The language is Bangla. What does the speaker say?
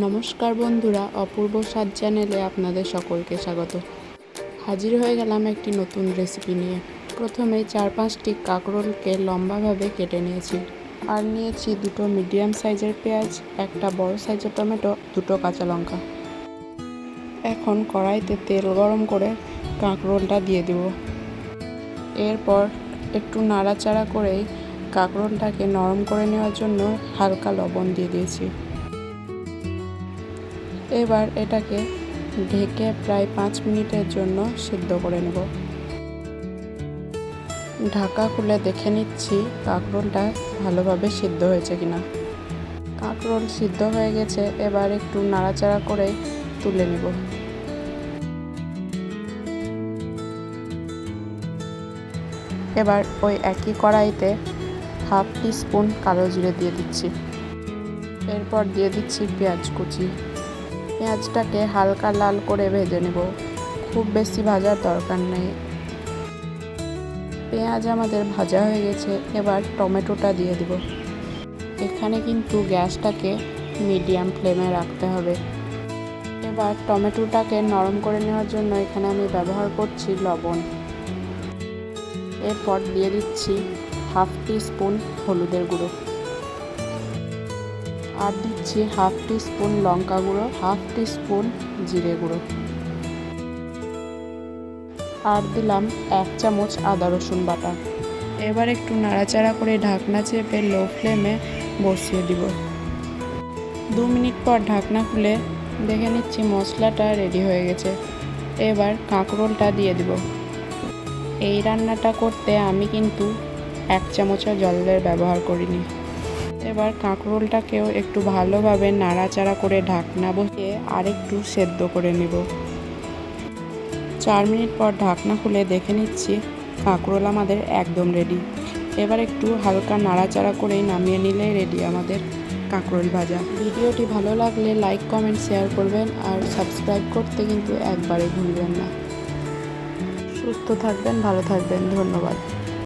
নমস্কার বন্ধুরা, অপূর্ব স্বাদ চ্যানেলে আপনাদের সকলকে স্বাগত। হাজির হয়ে গেলাম একটি নতুন রেসিপি নিয়ে। প্রথমে চার পাঁচটি কাঁকরোলকে লম্বাভাবে কেটে নিয়েছি। আর নিয়েছি দুটো মিডিয়াম সাইজের পেঁয়াজ, একটা বড় সাইজের টমেটো, দুটো কাঁচা লঙ্কা। এখন কড়াইতে তেল গরম করে কাঁকরোলটা দিয়ে দেব। এরপর একটু নাড়াচাড়া করেই কাঁকরোলটাকে নরম করে নেওয়ার জন্য হালকা লবণ দিয়ে দিয়েছি। এবার এটাকে ঢেকে প্রায় পাঁচ মিনিটের জন্য সিদ্ধ করে নেব। ঢাকা খুলে দেখে নিচ্ছি কাঁকরোলটা ভালোভাবে সিদ্ধ হয়েছে কিনা। কাঁকরোল সিদ্ধ হয়ে গেছে, এবার একটু নাড়াচাড়া করে তুলে নেব। এবার ওই একই কড়াইতে হাফ টি স্পুন কালো জিরে দিয়ে দিচ্ছি। এরপর দিয়ে দিচ্ছি পেঁয়াজ কুচি। পেঁয়াজটাকে হালকা লাল করে ভেজে নেব। খুব বেশি ভাজার দরকার নেই। পেঁয়াজ আমাদের ভাজা হয়ে গেছে, এবার টমেটোটা দিয়ে দিব। এখানে কিন্তু গ্যাসটাকে মিডিয়াম ফ্লেমে রাখতে হবে। এবার টমেটোটাকে নরম করে নেওয়ার জন্য এখানে আমি ব্যবহার করছি লবণ। এরপর দিয়ে দিচ্ছি হাফ টি স্পুন হলুদের গুঁড়ো। আর দিচ্ছি হাফ স্পুন লঙ্কা গুঁড়ো, হাফ টি স্পুন জিরে গুঁড়ো। আর দিলাম এক চামচ আদা রসুন বাটা। এবার একটু নাড়াচাড়া করে ঢাকনা চেপে লো ফ্লেমে বসিয়ে দিব। দু মিনিট পর ঢাকনা খুলে দেখে নিচ্ছি মশলাটা রেডি হয়ে গেছে। এবার কাঁকরোলটা দিয়ে দিব। এই রান্নাটা করতে আমি কিন্তু এক চামচও জলের ব্যবহার করিনি। এবার কাঁকরোলটাকেও একটু ভালোভাবে নাড়াচাড়া করে ঢাকনা বসিয়ে আরেকটু সেদ্ধ করে নেব। চার মিনিট পর ঢাকনা খুলে দেখে নিচ্ছি কাঁকরোল আমাদের একদম রেডি এবার একটু হালকা নাড়াচাড়া করেই নামিয়ে নিলে রেডি আমাদের কাঁকরোল ভাজা। ভিডিওটি ভালো লাগলে লাইক কমেন্ট শেয়ার করবেন আর সাবস্ক্রাইব করতে কিন্তু একবারে ভুলবেন না। সুস্থ থাকবেন, ভালো থাকবেন, ধন্যবাদ।